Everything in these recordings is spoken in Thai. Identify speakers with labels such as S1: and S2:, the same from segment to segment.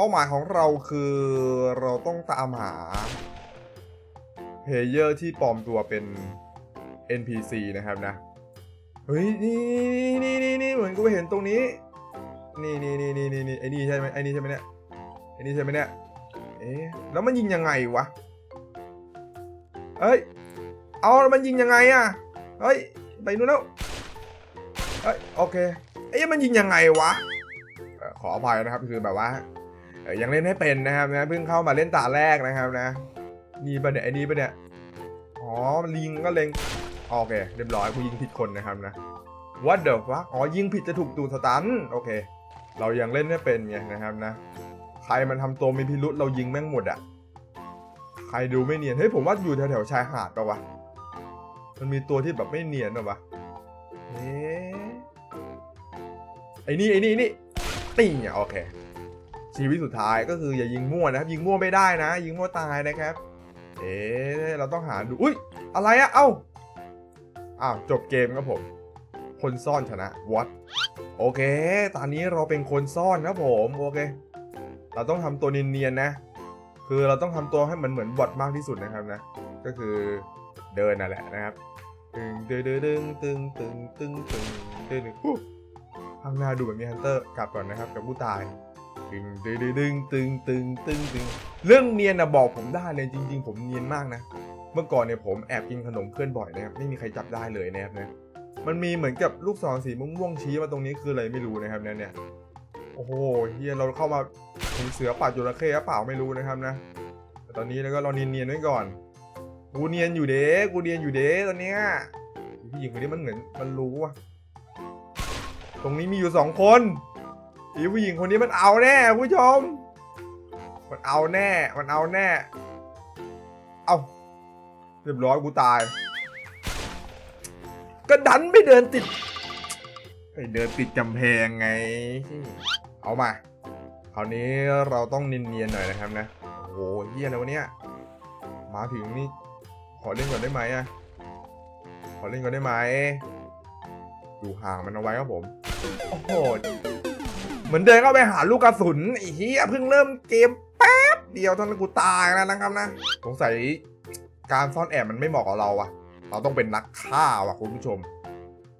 S1: เป้าหมายของเราคือเราต้องตามหาเพลเยอร์ที่ปลอมตัวเป็น NPC นะครับนะ เฮ้ย นี่นี่นี่นี่เหมือนกูไปเห็นตรงนี้ นี่นี่นี่นี่นี่ไอ้นี่ใช่ไหมไอ้นี่ใช่ไหมเนี่ยไอ้นี่ใช่ไหมเนี่ย เอ๊ะ แล้วมันยิงยังไงวะเอ้ย เอาแล้วมันยิงยังไงอะเฮ้ย ไปนู่นแล้วเอ้ย โอเค เอ๊ะมันยิงยังไงวะเอ่อขออภัยนะครับ คือแบบว่า ยังเล่นให้เป็นนะครับนะเพิ่งเข้ามาเล่นตาแรกนะครับนะนี่ปะเนี่ยไอ้นี่ปะเนี่ยอ๋อลิงก็เล็งโอเคเรียบร้อยกูยิงผิดคนนะครับนะ What the fuck อ๋อยิงผิดจะถูกตูดสตันโอเค เรายังเล่นไม่เป็นไงนะครับนะ ใครมันทำตัวมีพิรุษเรายิงแม่งหมดอะใครดูไม่เนียนเฮ้ยผมว่าอยู่แถวๆชายหาดปะวะมันมีตัวที่แบบไม่เนียนปะวะเอ๊ไอ้นี่ไอ้นี่ไอ้นี่ตีเนี่ยโอเค ชีวิตสุดท้ายก็คืออย่ายิงมั่วนะครับยิงมั่วไม่ได้นะ ยิงมั่วตายนะครับ เอ๊ะเราต้องหาดูอุ้ยอะไรอะเอ้าอ้าวจบเกมครับผม คนซ่อนชนะ what โอเค ตอนนี้เราเป็นคนซ่อนครับผมโอเค เราต้องทำตัวเนียนๆนะ คือเราต้องทำตัวให้มันเหมือนบอทมากที่สุดนะครับนะ ก็คือเดินนั่นแหละนะครับตึงตึงตึงตึงตึงตึงตึงตึงตึงฮู้ข้างหน้าดูเหมือนมีฮันเตอร์กลับก่อนนะครับกับผู้ตาย ตึงตึงตึงตึงตึงตึงตึงเรื่องเนียนนะบอกผมได้เลยจริง ๆ ผมเนียนมากนะ เมื่อก่อนเนี่ยผมแอบกินขนมเพื่อนบ่อยนะครับไม่มีใครจับได้เลยนะครับนะมันมีเหมือนกับลูกศรสีม่วงๆชี้มาตรงนี้คืออะไรไม่รู้นะครับเนี่ยเนี่ยโอ้โหเฮียเราเข้ามาถึงเสือป่าจระเข้หรือเปล่าไม่รู้นะครับนะแต่ตอนนี้แล้วก็เราเนียนๆไว้ก่อนกูเนียนอยู่เด้กูเนียนอยู่เด้ตอนเนี้ยผู้หญิงคนนี้มันเหมือนมันรู้ว่ะตรงนี้มีอยู่สองคน อีผู้หญิงคนนี้มันเอาแน่ผู้ชม มันเอาแน่ มันเอาแน่ เอาเรียบร้อยกูตาย ก็ดันไม่เดินติดไปเดินติดกำแพงไง เอามาคราวนี้เราต้องเนียนๆหน่อยนะครับนะ โอ้โหเฮียอะไรวะเนี่ย มาถึงนี่ ขอเล่นก่อนได้ไหมอะขอเล่นก่อนได้ไหม อยู่ห่างมันเอาไว้ครับผม โอ้โห เหมือนเดินเข้าไปหาลูกกระสุนไอ้เหี้ยเพิ่งเริ่มเกมแป๊บเดียวเท่านั้นกูตายแล้วนะครับนะสงสัยการซ่อนแอบมันไม่เหมาะกับเราอะเราต้องเป็นนักฆ่าว่ะคุณผู้ชม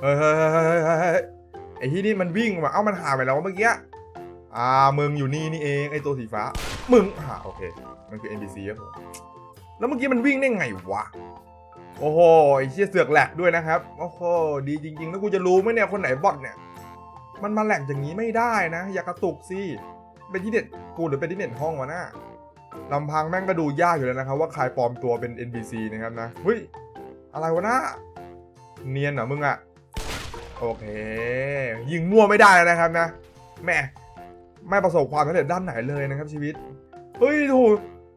S1: เฮ้ยเฮ้เฮ้ยเฮ้ยเฮ้ยเฮ้ยไอ้ที่นี่มันวิ่งมาเอ้ามันหาไปแล้วเมื่อกี้อ่ามึงอยู่นี่นี่เองไอ้ตัวสีฟ้า มึงอ่าโอเคมันคือ NPC ครับผมแล้วเมื่อกี้มันวิ่งได้ไงวะโอ้โหไอ้เชี่ยเสือกแหลกด้วยนะครับโอ้โหดีจริงๆแล้วกูจะรู้ไหมเนี่ยคนไหนบอทเนี่ย มันมาแหลกอย่างนี้ไม่ได้นะ อย่ากระตุกสิเป็นที่เด็ดกูหรือเป็นที่เด็ดห้องวะน่าลำพังแม่งก็ดูยากอยู่แล้วนะครับ ว่าใครปลอมตัวเป็น NPC นะครับนะเฮ้ยอะไรวะน่าเนียนเหรอมึงอะโอเค ยิงมั่วไม่ได้นะครับนะแม่ไม่ประสบความสำเร็จด้านไหนเลยนะครับ ชีวิตเฮ้ยถูก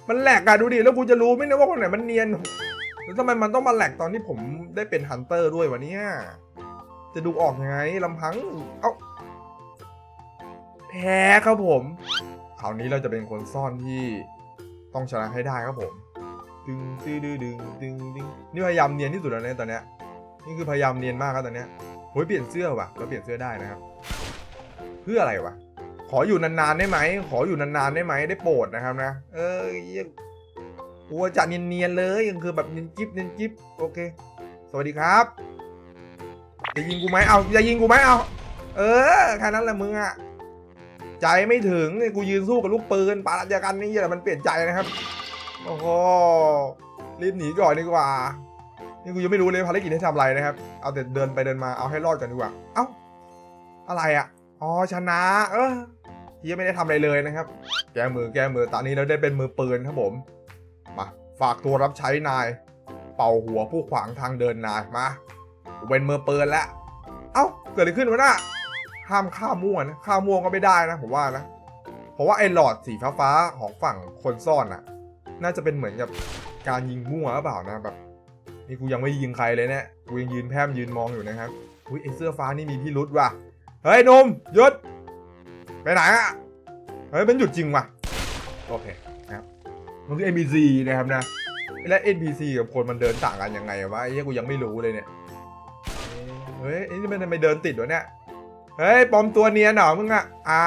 S1: มันแหลกอะดูดิแล้วกูจะรู้ไหมนี่ยว่าคนไหนมันเนียนแล้วทำไมมันต้องมาแหลกตอนที่ผมได้เป็นฮันเตอร์ด้วยวะเนี่ยจะดูออกยังไงลำพัง เอ้า แพ้ครับผมคราวนี้เราจะเป็นคนซ่อนที่ต้องชนะให้ได้ครับผมดึงดึงดึงดึงดึงดึงนี่พยายามเนียนที่สุดแล้วเนี่ยตอนเนี้ยนี่คือพยายามเนียนมากครับตอนเนี้ยโอ้ยเปลี่ยนเสื้อว่ะเราเปลี่ยนเสื้อได้นะครับ เพื่ออะไรวะขออยู่นานๆได้ไหมขออยู่นานๆได้ไหมได้โปรดนะครับนะ เออเหี้ยกูจะเนียนๆเลยยังคือแบบเนียนจิ๊บเนียนจิ๊บโอเค สวัสดีครับจะยิงกูไหมเอาจะยิงกูไหมเอาเออแค่นั้นแหละมึงอะ ใจไม่ถึงเนี่ยกูยืนสู้กับลูกปืนปาราจกันนี่แหละมันเปลี่ยนใจนะครับ โอ้โหรีบหนีก่อนดีกว่า นี่กูยังไม่รู้เลยภารกิจให้ทำอะไรนะครับ เอาแต่เดินไปเดินมาเอาให้รอดก่อนดีกว่า เอ้า อะไรอะอ๋อชนะ เออยังไม่ได้ทำอะไรเลยนะครับ แก้มือแก้มือตอนนี้เราได้เป็นมือปืนครับผม มาฝากตัวรับใช้นาย เป่าหัวผู้ขวางทางเดินนายมาเป็นมือปืนแล้ว เอ้าเกิดอะไรขึ้นวะน่ะ ห้ามฆ่าม่วนะฆ่าม่วก็ไม่ได้นะผมว่านะเพราะว่าไอ้หลอดสีฟ้าๆของฝั่งคนซ่อนน่ะน่าจะเป็นเหมือนกับการยิงมั่วหรือเปล่านะแบบนี่กูยังไม่ยิงใครเลยเนี่ยกูยังยืนแพมยืนมองอยู่นะครับอุ้ยไอ้เสื้อฟ้านี่มีพี่รุดว่ะเฮ้ยนมหยุดไปไหนอะเฮ้ยมันหยุดจริงว่ะโอเคนะครับมันคือ NPC นะครับนะและ NPC กับคนมันเดินต่างกันยังไงวะไอ้เหี้ยกูยังไม่รู้เลยเนี่ยเฮ้ยไอ้นี่มันทำไมเดินติดวะเนี่ย เฮ้ยปลอมตัวเนียนเหรอมึงอะอ้า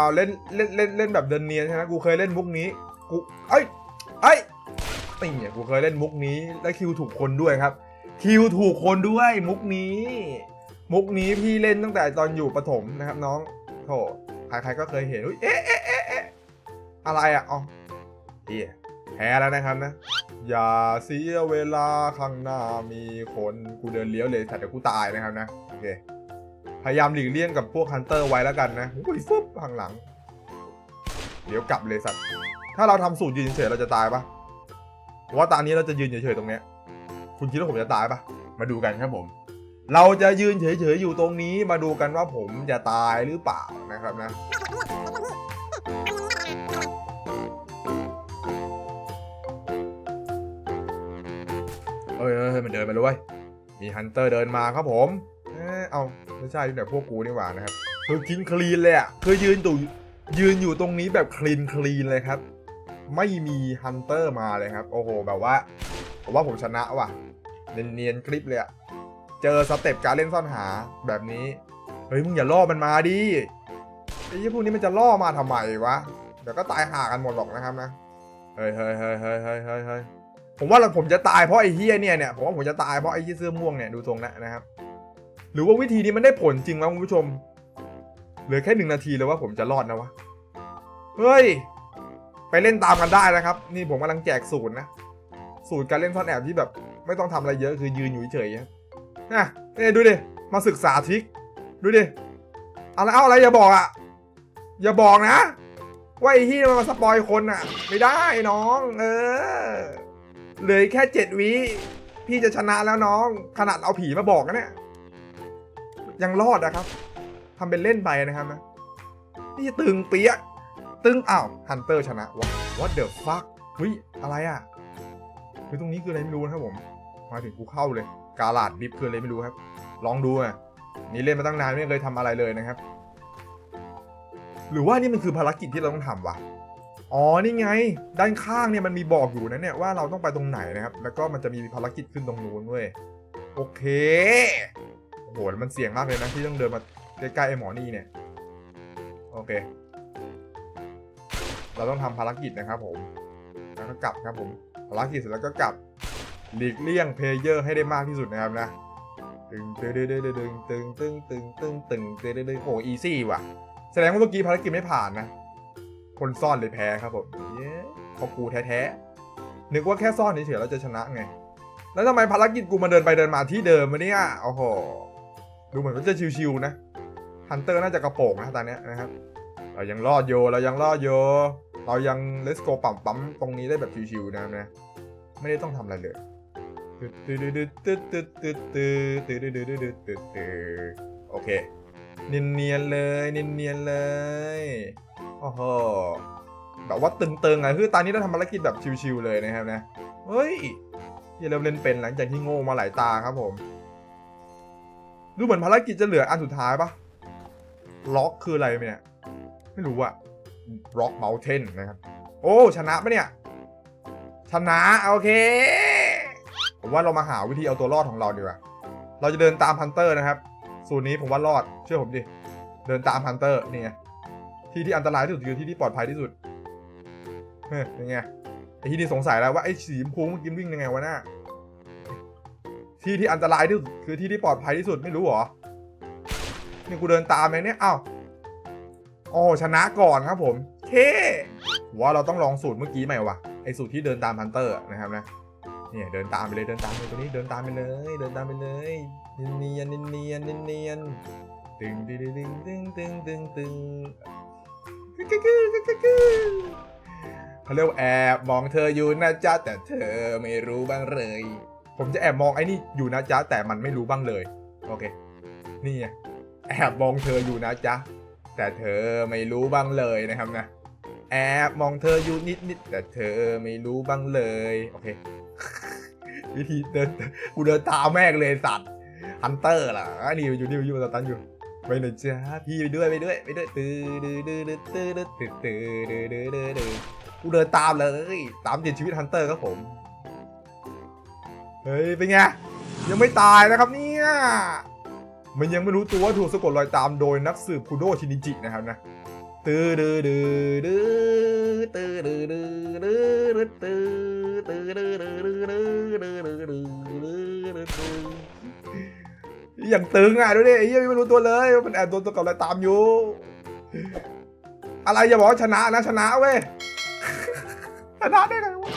S1: วเล่นเล่นเล่นเล่นแบบเดินเนียนใช่ไหมกูเคยเล่นมุกนี้ กูเอ้ยเอ้ยนี่เนี่ยกูเคยเล่นมุกนี้ และคิวถูกคนด้วยครับ คิวถูกคนด้วยมุกนี้ มุกนี้พี่เล่นตั้งแต่ตอนอยู่ประถมนะครับน้องโถใครๆก็เคยเห็นอุ๊ยเอ๊ะเอ๊ะเอ๊ะเอ๊ะอะไรอะอ๋อเอียแพ้แล้วนะครับนะ อย่าเสียเวลาข้างหน้ามีคนกูเดินเลี้ยวเลยแต่เดี๋ยวกูตายนะครับนะโอเค พยายามหลีกเลี่ยงกับพวกฮันเตอร์ไว้แล้วกันนะอุ้ยฟุบข้างหลัง เดี๋ยวกลับเลยสัตว์ ถ้าเราทำสูตรยืนเฉยเราจะตายปะว่าตอนนี้เราจะยืนเฉยๆตรงเนี้ย คุณคิดว่าผมจะตายปะมาดูกันครับผม เราจะยืนเฉยๆอยู่ตรงนี้มาดูกันว่าผมจะตายหรือเปล่านะครับนะเอ้ยเอ้ยมันเดินมาเลยเว้ยมีฮันเตอร์เดินมาครับผม เอาไม่ใช่แต่พวกกูนี่หว่านะครับคือกินคลีนเลยอะคือยืนอยู่ยืนอยู่ตรงนี้แบบคลีนคลีนเลยครับ ไม่มีฮันเตอร์มาเลยครับ โอ้โห แบบว่าผมว่าผมชนะว่ะ เนียนๆคลิปเลยอะเจอสเต็ปการเล่นซ่อนหาแบบนี้ เฮ้ยมึงอย่าล่อมันมาดิไอ้ยี่พวกนี้มันจะล่อมาทำไมวะเดี๋ยวก็ตายห่ากันหมดหรอกนะครับนะเฮ้ยเฮ้ยเฮ้ยเฮ้ยเฮ้ยเฮ้ยเฮ้ยผมว่าเราผมจะตายเพราะไอ้เฮียเนี่ยเนี่ยผมว่าผมจะตายเพราะไอ้เฮียเสื้อม่วงเนี่ยดูทรงนะนะครับ หรือว่าวิธีนี้มันได้ผลจริงวะคุณผู้ชม เหลือแค่หนึ่งนาทีเลยว่าผมจะรอดนะวะ เฮ้ย ไปเล่นตามกันได้นะครับ นี่ผมกำลังแจกสูตรนะ สูตรการเล่นซ่อนแอบที่แบบ ไม่ต้องทำอะไรเยอะคือยืนอยู่เฉยๆนะนะนี่ดูดิ มาศึกษาทริค ดูดิอะไรเอาอะไรอย่าบอกอะอย่าบอกนะ ว่าไอ้ที่มันมาสปอยคนอะไม่ได้น้อง เออ เหลือแค่เจ็ดวิ พี่จะชนะแล้วน้อง ขนาดเอาผีมาบอกนะเนี่ย ยังรอดนะครับทำเป็นเล่นไปนะครับนะนี่ตึงเปียตึงอ้าวฮันเตอร์ชนะวะ what the fuck เฮ้ยอะไรอะคือตรงนี้คืออะไรไม่รู้นะครับผม มาถึงกูเข้าเลย กาลาดดิฟคืออะไรไม่รู้ครับ ลองดูอะนี่เล่นมาตั้งนานไม่เคยทำอะไรเลยนะครับ หรือว่านี่มันคือภารกิจที่เราต้องทำวะอ๋อนี่ไง ด้านข้างเนี่ยมันมีบอกอยู่นะเนี่ยว่าเราต้องไปตรงไหนนะครับ แล้วก็มันจะมีภารกิจขึ้นตรงนู้นเว้ยโอเค โหมันเสี่ยงมากเลยนะที่ต้องเดินมาใกล้ๆไอ้หมอนี่เนี่ยโอเค เราต้องทำภารกิจนะครับผมแล้วก็กลับครับผมภารกิจเสร็จแล้วก็กลับหลีกเลี่ยงเพลเยอร์ให้ได้มากที่สุดนะครับนะตึงตึงตึงตึงตึงตึงตึงตึงตึงตึงตึงตึงโอ้อีซี่ว่ะ แสดงว่าเมื่อกี้ภารกิจไม่ผ่านนะ คนซ่อนเลยแพ้ครับผมเย้พอกูแท้ๆนึกว่าแค่ซ่อนเฉยๆเราจะชนะไง แล้วทำไมภารกิจกูมาเดินไปเดินมาที่เดิมมาเนี่ยโอ้โห ดูเหมือนว่าจะชิวๆนะฮันเตอร์น่าจะกระโปงนะตอนนี้นะครับเรายังรอดโยเรายังรอดโยเรายังเลสโกปั๊มปั๊มตรงนี้ได้แบบชิวๆนะนะไม่ได้ต้องทำอะไรเลยโอเคเนียนๆเลยเนียนๆเลยโอ้โหแบบว่าตึงๆอะคือตอนนี้เราทำภารกิจแบบชิวๆเลยนะครับนะเฮ้ยเยเลมเล่นเป็นหลังจากที่โง่มาหลายตาครับผม ดูเหมือนภารกิจจะเหลืออันสุดท้ายปะล็อกคืออะไรเนี่ย ไม่รู้อะล็อกเมลเทนนะครับ โอ้ ชนะปะเนี่ย ชนะ โอเค ผมว่าเรามาหาวิธีเอาตัวรอดของเราดีกว่า เราจะเดินตามฮันเตอร์นะครับ สูตรนี้ผมว่ารอด เชื่อผมดิ เดินตามฮันเตอร์นี่ไง ที่ที่อันตรายที่สุดคือที่ที่ปลอดภัยที่สุด เฮ้ยยังไงไอ้ที่นี่สงสัยแล้วว่าไอ้สีชมพูเมื่อกี้วิ่งยังไงวะน่า ที่ที่อันตรายที่สุดคือที่ที่ปลอดภัยที่สุดไม่รู้หรอนี่กูเดินตามเลยเนี่ยอ้าวโอ้ชนะก่อนครับผมเคว่าเราต้องลองสูตรเมื่อกี้ใหม่วะไอสูตรที่เดินตามฮันเตอร์นะครับนะเนี่ยเดินตามไปเลยเดินตามไปตัวนี้เดินตามไปเลย เดินตามไปเลยเนียนเนียนเนียนเนียนตึงตึงตึงตึงตึงตึงตึงเขาเรียกแอบมองเธออยู่นะจ๊ะแต่เธอไม่รู้บ้างเลย ผมจะแอบมองไอ้นี่อยู่นะจ๊ะแต่มันไม่รู้บ้างเลย โอเค นี่ไงแอบมองเธออยู่นะจ๊ะแต่เธอไม่รู้บ้างเลยนะครับนะ แอบมองเธออยู่นิดนิดแต่เธอไม่รู้บ้างเลย โอเค วิธีเดินกูเดินตามแม่งเลยสัตว์ฮันเตอร์ล่ะอะนี่อยู่นี่อยู่สตันอยู่ไปหน่อยจ้าพี่ไปด้วยไปด้วยไปด้วยตื้อดื้อดื้อดื้อตื้อดื้อตื้อตื้อดื้อดื้อดื้อดื้อกูเดินตามเลย ตามติดชีวิตฮันเตอร์ครับผม เฮ้ย เป็นไง ยังไม่ตายนะครับเนี่ย มันยังไม่รู้ตัวว่าถูกสะกดรอยตามโดยนักสืบคุโดชินิจินะครับนะตื้อดื้อดื้อดื้อตื้อดื้อดื้อดื้อตื้อตื้อดื้อดื้อดื้อดื้อดื้อดื้อดื้อดื้อดื้อดื้อย่างตึงอะดูดิไอ้เหี้ยไม่รู้ตัวเลยว่ามันแอบโดนสะกดรอยตามอยู่ อะไรอย่าบอกว่าชนะนะชนะเว้ยชนะได้ไงวะ